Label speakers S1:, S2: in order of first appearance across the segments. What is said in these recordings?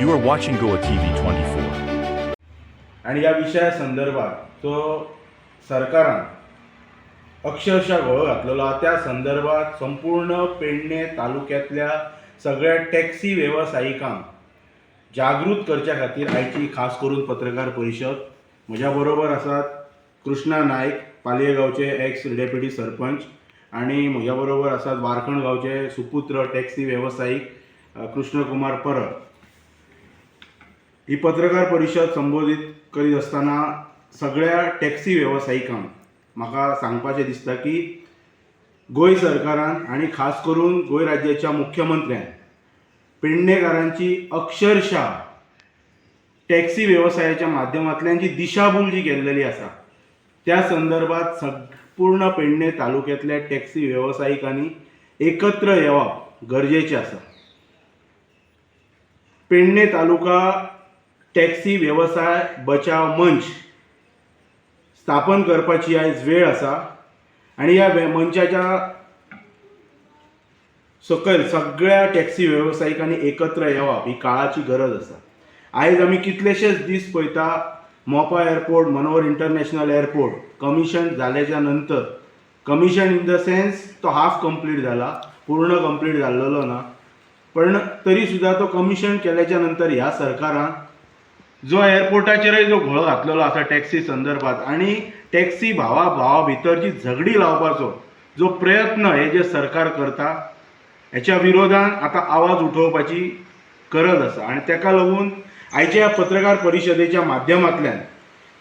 S1: You are watching Goa T V twenty four
S2: आणि या विषया संदर्भात जो सरकारान अक्षरशः घोळ घातलेलो. आहा त्या संदर्भात संपूर्ण पेडणे तालुक्यातल्या सगळ्या टॅक्सी वेवसायिकांक जागृत करच्या खातीर आयची खास करून पत्रकार परिशद म्हज्या बरोबर आसात कृष्णा नायक पालये गांवचे एक्स डेप्युटी सरपंच आणि म्हज्या बरोबर आसात वारखण गांवचे सुपुत्र टॅक्सी वेवसायीक कृष्णकुमार परब. ही पत्रकार परिशद संबोधीत करीत असताना सगळ्या टॅक्सी वेवसायिकांक म्हाका सांगपाचें दिसता की गोंय सरकारान आनी खास करून गोंय राज्याच्या मुख्यमंत्र्यान पेडणेकारांची अक्षरशः टॅक्सी वेवसायाच्या माध्यमांतल्यान जी दिशाभूल जी केल्लेली आसा त्या संदर्भात संपूर्ण पेडणे तालुक्यातल्या टॅक्सी वेवसायिकांनी एकत्र येवप गरजेचें आसा. पेडणे तालुका टॅक्सी वेवसाय बचाव मंच स्थापन करपाची आयज वेळ आसा आनी ह्या मंचाच्या सकयल सगळ्या टॅक्सी वेवसायिकांनी एकत्र येवप ही काळाची गरज आसा आयज आमी कितलेशेच दीस पळयता Mopa airport Manohar international airport commission जाल्याच्या नंतर कमिशन इन द सेन्स तो हाफ कंप्लीट जाला पूर्ण कंप्लीट जाल्लेलो ना. पण तरी सुद्धा तो कमिशन केल्याच्यानंतर ह्या सरकारान जो एअरपोर्टाचेरय जो घोळ घातलेलो आसा टॅक्सी संदर्भात आणि टॅक्सी भावा भावा भितर जी झगडी लावपाचो जो प्रयत्न हे जे सरकार करता हेच्या विरोधान आता आवाज उठोवपाची गरज आसा आणि ताका लागून आयच्या ह्या पत्रकार परिशदेच्या माध्यमांतल्यान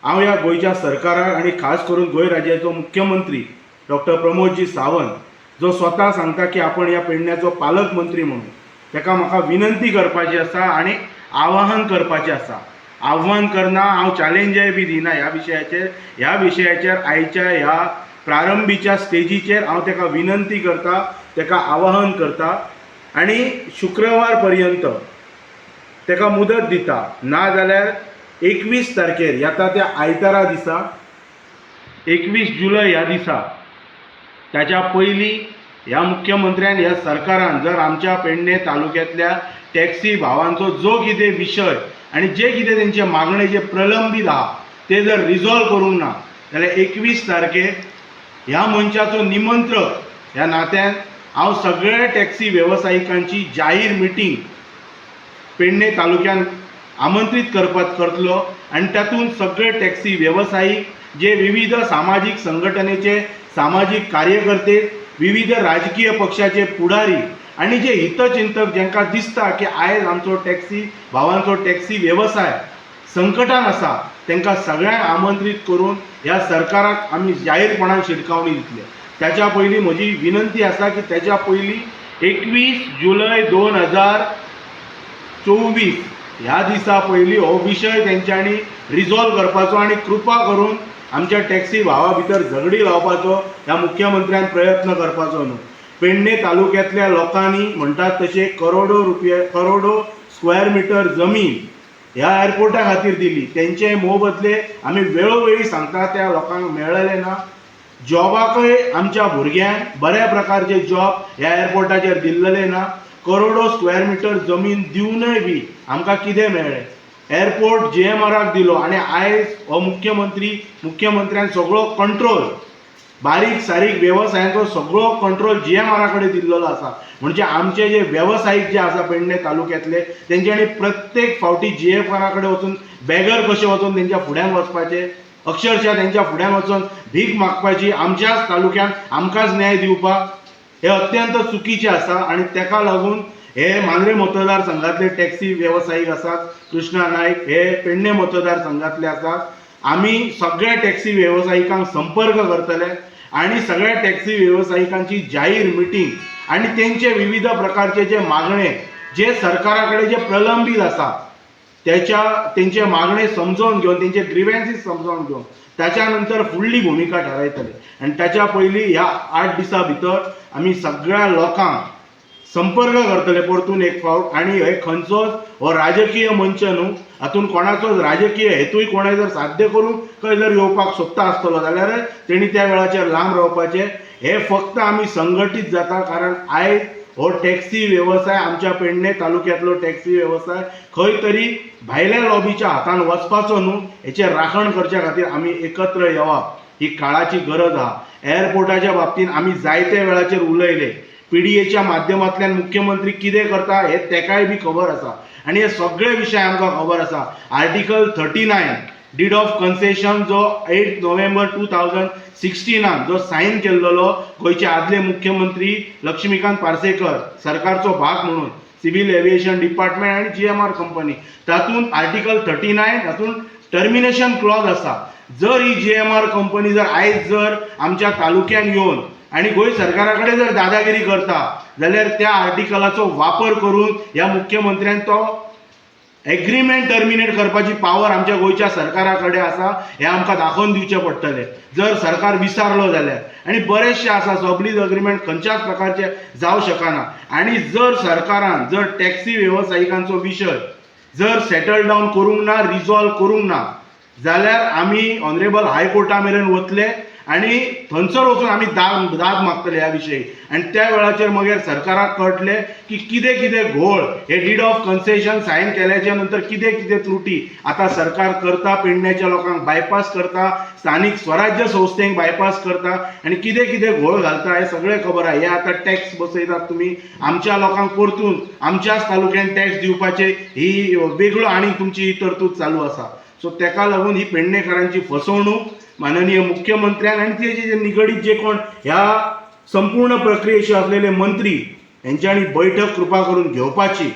S2: हांव ह्या गोंयच्या सरकाराक आणि खास करून गोंय राज्याचो मुख्यमंत्री डॉक्टर प्रमोदजी सावंत जो स्वता सांगता की आपण ह्या पेडण्याचो पालक मंत्री म्हणून ताका म्हाका विनंती करपाची आसा आणि आवाहन करपाचें आसा. आव्हान करना हांव चॅलेंजय बी दिना ह्या विशयाचेर ह्या विशयाचेर आयच्या ह्या प्रारंभीच्या स्टेजीचेर हांव ताका विनंती करता ताका आवाहन करता आनी शुक्रवार पर्यंत ताका मुदत दिता. नाजाल्यार एकवीस तारखेर येता त्या आयतारा दिसा एकवीस जुलय ह्या दिसा ताच्या पयलीं ह्या मुख्यमंत्र्यान ह्या सरकारान जर आमच्या पेडणे तालुक्यातल्या टॅक्सी भावांचो जो कितें विशय आनी जे कितें तेंचे मागणे जे प्रलंबीत आहा ते जर रिझॉल्व करूंक ना जाल्यार एकवीस तारखेक ह्या मनशाचो निमंत्रक ह्या नात्यान हांव सगळ्या टॅक्सी वेवसायिकांची जाहीर मिटींग पेडणे तालुक्यान आमंत्रीत करपात करतलो आनी तातूंत सगळे टॅक्सी वेवसायीक जे विविध सामाजीक संघटनेचे सामाजीक कार्यकर्ते विविध राजकीय पक्षाचे पुढारी आनी जे हितचिंतक ज्यांना दिसता की आयज आमचो टॅक्सी भावांचो टॅक्सी वेवसाय संकटान आसा तांकां सगळ्यांक आमंत्रीत करून ह्या सरकाराक आमी जाहीरपणान शिटकावणी दितले. त्याच्या पयलीं म्हजी विनंती आसा की त्याच्या पयलीं एकवीस जुलय दोन हजार चोवीस ह्या दिसा पयलीं हो विशय तेंच्यांनी रिझॉल्व करपाचो आनी कृपा करून आमच्या टॅक्सी भावा भितर झगडी लावपाचो ह्या मुख्यमंत्र्यान प्रयत्न करपाचो न्हू पेडणे तालुक्यातल्या लोकांनी म्हणटात तशे करोडो रुपया करोडो स्क्वेअर मिटर जमीन ह्या एअरपोर्टा खातीर दिली. तेंचे मोबदले आमी वेळोवेळी सांगता त्या लोकांक मेळ्ळले ना. जॉबाकय आमच्या भुरग्यांक बऱ्या प्रकारचे जॉब ह्या एअरपोर्टाचेर दिल्लेले ना. करोडो स्क्वेअर मिटर जमीन दिवनय बी आमकां कितें मेळ्ळें? एअरपोर्ट जी एम आराक दिलो आनी आयज हो मुख्यमंत्री मुख्यमंत्र्यान सगळो कंट्रोल बारीक सारीक वेवसायांचो सगळो कंट्रोल जी एम आरा कडेन दिल्लेलो आसा म्हणजे आमचे जे वेवसायीक जे आसा पेडणे तालुक्यातले तेंच्यांनी प्रत्येक फावटी जी एफ आरा कडेन वचून बॅगर कशें वचून तेंच्या फुड्यान वचपाचें अक्षरशः तेंच्या फुड्यान वचून भीक मागपाची आमच्याच तालुक्यान आमकांच न्याय दिवपाक हे अत्यंत चुकीचें आसा आनी ताका लागून हे मांद्रे मतदारसंघातले टॅक्सी वेवसायीक आसात कृष्णा नायक हे पेडणे मतदारसंघातले आसात आमी सगळ्या टॅक्सी वेवसायिकांक संपर्क करतले आणि सगळ्या टॅक्सी वेवसायिकांची जाहीर मिटींग आणि तेंचे विविध प्रकारचे जे मागणे जे सरकारा कडेन जे प्रलंबीत आसा त्याच्या तेंचे मागणे समजावून घेवन तेंचे ग्रिव्हन्सीस समजावून घेऊन त्याच्यानंतर फुडली भुमिका ठरयतले. आनी ताच्या पयलीं ह्या आठ दिसा भितर आमी सगळ्या लोकांक संपर्क करतले परतून एक फावट आणि हे खंयचोच हो राजकीय मंच न्हू. हातून कोणाचोच राजकीय हेतूय कोणाय जर साध्य करून खंय जर येवपाक सोदता आसतलो जाल्यार तेणी त्या वेळाचेर लांब रावपाचें. हे फक्त आमी संघटीत जाता कारण आयज हो टॅक्सी वेवसाय आमच्या पेडणे तालुक्यांतलो टॅक्सी वेवसाय खंय तरी भायल्या लॉबीच्या हातान वचपाचो न्हू. हेचेर राखण करच्या खातीर आमी एकत्र येवप ही काळाची गरज आहा एअरपोर्टाच्या बाबतींत आमी जायते वेळाचेर उलयले. पीडीएच्या माध्यमांतल्यान मुख्यमंत्री कितें करता हें तेकाय बी खबर आसा. आनी हे सगळे विशय आमकां खबर आसा. Article thirty nine deed of concession जो एट नोव्हेंबर टू थावजंड सिक्स्टिनान जो सायन केल्लो गोंयचे आदले मुख्यमंत्री लक्ष्मीकांत पार्सेकर सरकारचो भाग म्हणून सिव्हील एव्हिएशन डिपार्टमेंट आनी जी एम आर कंपनी. तातूंत आर्टिकल थर्टी नायन तातूंत टर्मिनेशन क्लॉज आसा. जर ही जी एम आर कंपनी जर आयज जर आमच्या तालुक्यान येवन आणि गोंय सरकारा कडेन जर दादागिरी करता जाल्यार त्या आर्टिकलाचो वापर करून ह्या मुख्यमंत्र्यान तो एग्रीमेंट टर्मिनेट करपाची पावर आमच्या गोंयच्या सरकारा कडेन आसा हें आमकां दाखोवन दिवचें पडटलें. जर सरकार विसारलो जाल्यार. आनी बरेचशे आसा सबलीज अग्रीमेंट खंयच्याच प्रकारचे जावं शकना. आनी जर सरकारान जर टॅक्सी वेवसायिकांचो विशय जर सेटल डावन करूंक ना रिजॉल्व करूंक ना जाल्यार आमी ऑनरेबल हायकोर्टा मेरेन वतले. आनी थंयसर वचून आमी दाद दाद मागतले ह्या विशयी आनी त्या वेळाचेर मागीर सरकाराक कळटलें की कितें कितें घोळ. हे डीड ऑफ कन्सेशन सायन केल्याच्यानंतर कितें कितें त्रुटी. आतां सरकार करता पेडण्याच्या लोकांक बायपास करता स्थानीक स्वराज्य संस्थेक बायपास करता आनी कितें कितें घोळ घालता हे सगळें खबर आहा. हे आतां टॅक्स बसयतात तुमी आमच्या लोकांक परतून आमच्याच तालुक्यान टॅक्स दिवपाचे ही वेगळो आनी तुमची ही तरतूद चालू आसा. सो तेका लागून ही पेडणेकारांची फसवणूक माननीय मुख्यमंत्र्यान आनी तेजे जे निगडीत जे कोण ह्या संपूर्ण प्रक्रियेशी असलेले मंत्री यांच्यानी बैठक कृपा करून घेवपाची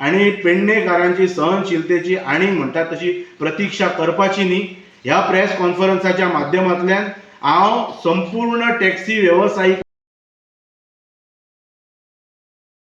S2: आनी पेडणेकारांची सहनशीलतेची आणि म्हणटा तशी प्रतीक्षा करपाची न्ही ह्या प्रेस कॉन्फरन्साच्या माध्यमांतल्यान हांव संपूर्ण टॅक्सी वेवसायिकांक